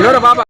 ఎవరు బాబా